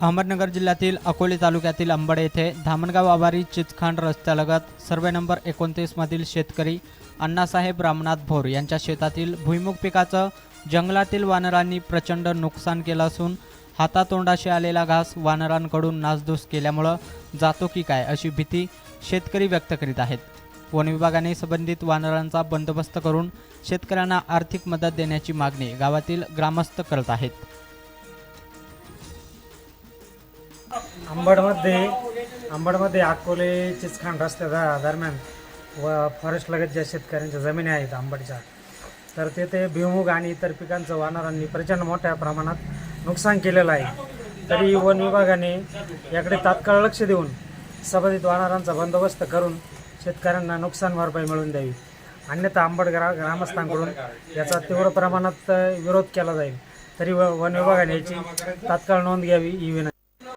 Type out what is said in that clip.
अहमदनगर जिल्ह्यातील अकोले तालुक्यातील अंबड येथे धामणगाव आभारी चिचखांड रस्त्यालगत सर्वे नंबर एकोणतीसमधील शेतकरी अण्णासाहेब रामनाथ भोर यांच्या शेतातील भुईमुग पिकाचं जंगलातील वानरांनी प्रचंड नुकसान केलं असून हातातोंडाशी आलेला घास वानरांकडून नासधूस केल्यामुळं जातो की काय अशी भीती शेतकरी व्यक्त करीत आहेत. वन विभागाने संबंधित वानरांचा बंदोबस्त करून शेतकऱ्यांना आर्थिक मदत देण्याची मागणी गावातील ग्रामस्थ करत आहेत. अंबडमध्ये अंबडमध्ये अकोले चिचखांड रस्त्या दरम्यान व फॉरेस्ट लगत ज्या शेतकऱ्यांच्या जमिनी आहेत आंबडच्या तर तेथे भुईमुग आणि इतर पिकांचं वानरांनी प्रचंड मोठ्या प्रमाणात नुकसान केलेलं आहे. तरी वन विभागाने याकडे तात्काळ लक्ष देऊन संबंधित वानरांचा बंदोबस्त करून शेतकऱ्यांना नुकसान भरपाई मिळवून द्यावी. अन्यथा आंबड ग्रा ग्रामस्थांकडून याचा तीव्र प्रमाणात विरोध केला जाईल. तरी व वन विभागाने याची तात्काळ नोंद घ्यावी ही विनंती.